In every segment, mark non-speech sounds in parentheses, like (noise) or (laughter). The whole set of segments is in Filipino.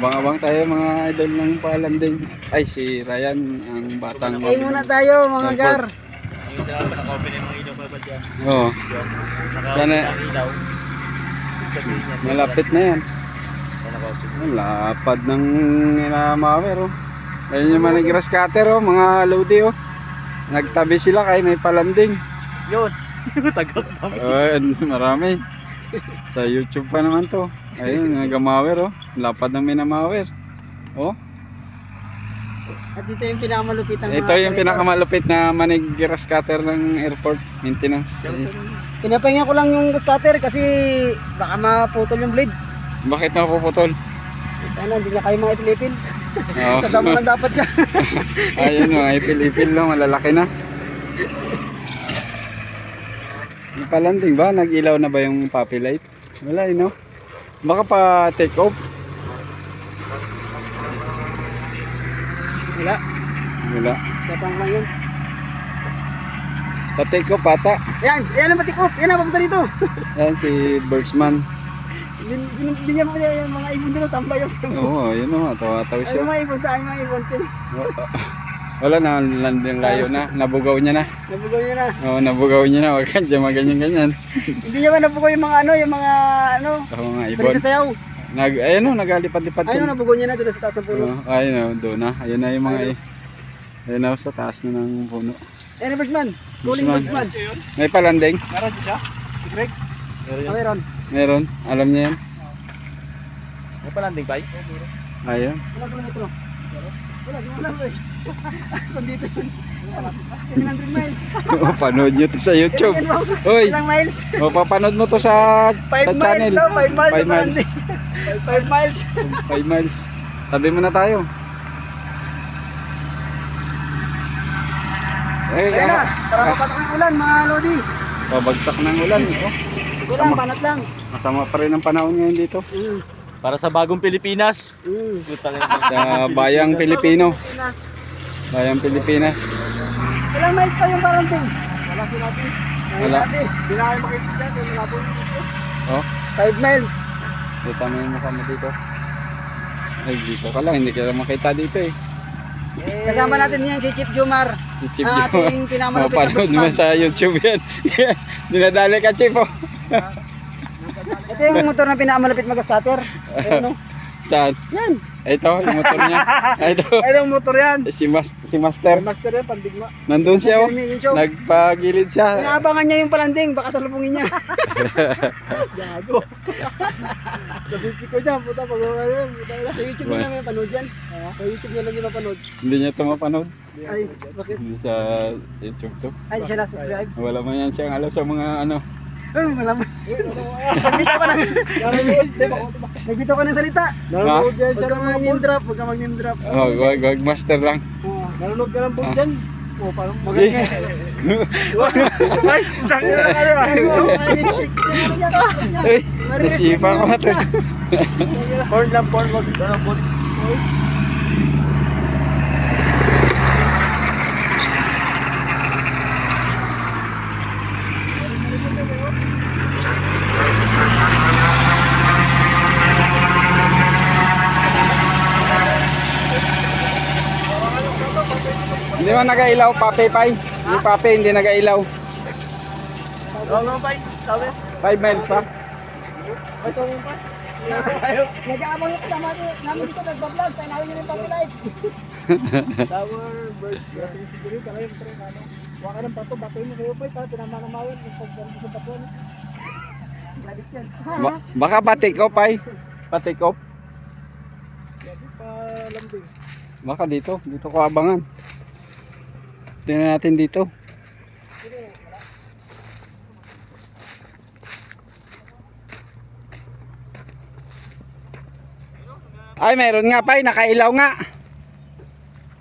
Abang-abang tayo mga idol ng palanding. Ay, si Ryan, ang batang... Okay muna tayo mga gar. Yung isa naka-open yung mga ilaw pa ba dyan? Oo, Naka-open Sana- yan, malapit na yan. Ang lapad ng inamawer, oh. Ayun yung mga grass cutter, oh, mga lodi, oh. Nagtabi sila kay may palanding. Yun. (laughs) Tagap namin. Ay, marami. Sa YouTube pa naman to. Ayun, nagamawer, oh. Lapad ng minamawer. Oh, At dito yung pinakamalupit ang ito yung pinakamalupit na manig grass cutter ng airport maintenance. Pinapahinga ko lang yung cutter kasi baka maputol yung blade. Bakit napuputol? Ano, hindi niya kayo mga ipilipin. Oh. (laughs) Sa damo lang dapat siya. (laughs) Ayun mga ipil-ipil no, malalaki na. Palanding ba? Nag-ilaw na ba yung puppy light? Wala eh, no? Baka pa take off? Wala. Wala. Tapang lang yun. Pa take off ata. Yan, yan ang patikop. Yan ang papunta dito. (laughs) Yan si Birdsman. Mo niya mga ibon dito, tambay yung Oo, yun o. Tawa-tawa siya. mga ibon sa akin, mga ibon. Wala na, landing layo na. Nabugaw niya na. Nabugaw niya na. Oo, nabugaw niya na. Huwag ka dyan maganyan-ganyan. (laughs) Hindi niya ba nabugaw yung mga ano, yung mga ano, Oo mga ibon. balik sa sayaw. Nag, ayun o, nagalipad-lipad Ayun, yun. nabugaw niya na doon sa taas ng puno. Oo, ayun o, doon na. Ayun na yung mga... Ayun na sa taas na ng puno. Ayun, Birdsman. Calling Birdsman. May palanding? Meron siya? Si Greg? Meron yan. meron. Alam niya yan. May palanding ba? Ayun. Wala ko ito. Wala, di wala eh. Kung dito yun. 700 miles. (laughs) o, panood nyo to sa YouTube. Hoy, Ilang miles? o, papanood mo to sa, 5 sa miles channel. daw, 5 miles. 5 miles. (laughs) 5 miles. 5 miles. Tabi mo na tayo. Eh, Ayun na, ah, para mapatak ng ulan, mga lodi. babagsak ng ulan. Oh, Wala, panat lang. masama pa rin ang panahon ngayon dito. Mm. Para sa bagong Pilipinas. Mm. Sa bayang Pilipino. Bayang Pilipinas. Ilang miles pa yung paranting? Wala sinabi. Wala. Hindi na kayo makikita dyan, kaya wala po yung dito. Oh, 5 miles. kita mo yung mukha mo dito. Ay, dito ka lang. Hindi ka makita dito eh. Kasama natin yan si Chief Jumar. Si ang Joe. ating pinamalupit na Mapanood mo sa YouTube yan. (laughs) Dinadali ka, Chief. Oh. Ito yung motor na pinamalupit mag-starter. Ayun o. (laughs) Saan? Yan. Ito, yung motor niya. (laughs) Ito. Ayun ang motor yan. Si, mas, si Master. Master yan, pandigma. Nandun siya. Oh. Yung. Nagpagilid siya. Inaabangan niya yung palanding, baka salubungin niya. (laughs) Gago. Nabibig ko dyan, puta, pag yan. puta na. Sa YouTube niya lang yung panood yan. Sa YouTube niya lang yung mapanood. Hindi niya ito mapanood. Ay, bakit? Hindi sa YouTube to. Ay, siya na-subscribe. Wala man yan siyang alam sa mga ano. Ay, malaman. Nagbitaw ka ng... Nagbitaw ka ng salita. Ha? Huwag ka mag-name drop, huwag ka mag-name drop. Oh, wag, wag master lang. Nalulog ka ng Ah. dyan. O, parang Eh, maganda. Ay, ka na ano? Ay, restrict. Ano yan? Ano yan? Uy, nasipa ko na to. Porn lang, porn. Wag ano, porn. Man nagailaw, pape pay. Yung pape hindi nagailaw. Nga pa. Sabi. 5 miles pa. Ito yung pa. Nag-aabang yung kasama natin- namin dito, nagbablog, painawin nyo yung copyright. (laughs) Tower, birds, yating siguro yung kalayo, pero ano, huwag ka ng bato, bato mo kayo pa, para pinamanawayan, yung pagkaroon sa. Galit yan. Ba baka pa take off pay. Pa take off. Galit pa lambing. Baka dito, dito ko abangan. Tingnan natin dito. Ay, meron nga pa, nakailaw nga.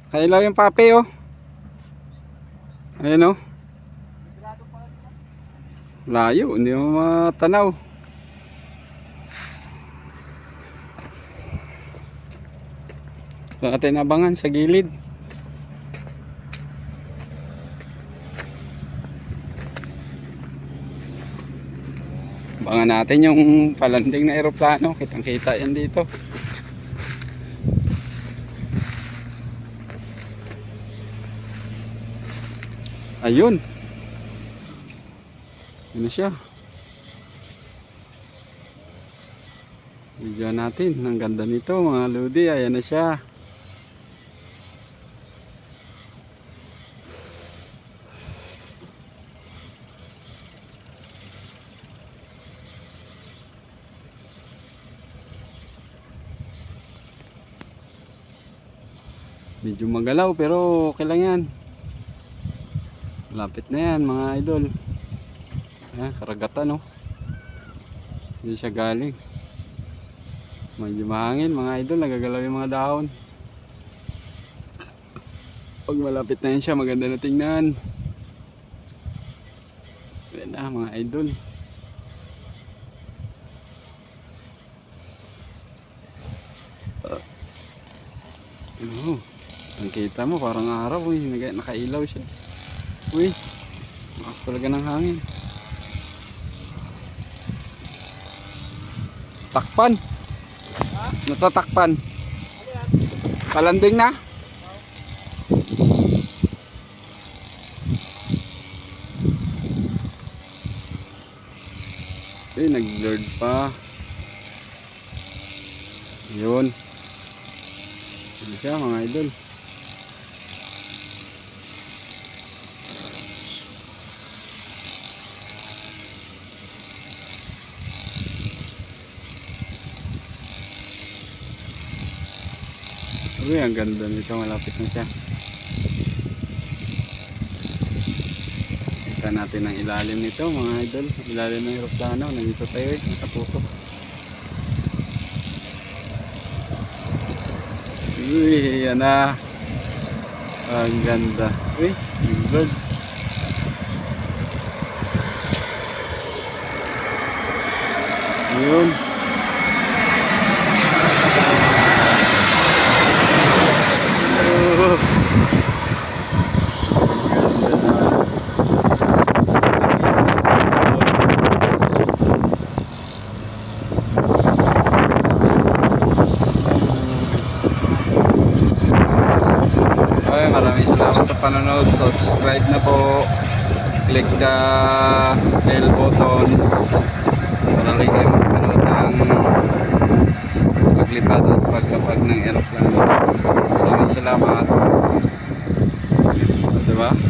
Kailaw yung pape, oh. Ayun, oh. Layo, hindi mo matanaw. Natin abangan sa gilid. Bangan natin yung palanding na aeroplano. Kitang kita yan dito. Ayun. Yun na siya. Video natin. Ang ganda nito mga ludi. Ayan na siya. Medyo magalaw pero okay lang yan. Lapit na yan mga idol. Ayan, karagatan no. Hindi siya galing. Medyo mahangin mga idol, nagagalaw yung mga dahon. Pag malapit na yan siya, maganda na tingnan. Ayan na mga idol. Ano? Ang kita mo parang araw. Naka- Nakailaw siya. Uy. Lakas talaga ng hangin. Takpan. Natatakpan. Kalanding na. Eh, nag-blurred pa. Yun. Ano siya mga idol? Uy, ang ganda nito. Malapit na siya. Kita natin ang ilalim nito mga idol. Ilalim ng aeroplano. Nandito tayo eh. Nakatutok. Uy, yan na. Ang ganda. Uy, yung bird. Yun. Oh. Ganda na. Ay, maraming salamat sa panonood. Subscribe na po. Click the bell button para like kayo magpanood ng paglipad at paglapag ng aeroplano. Maraming salamat. Diba?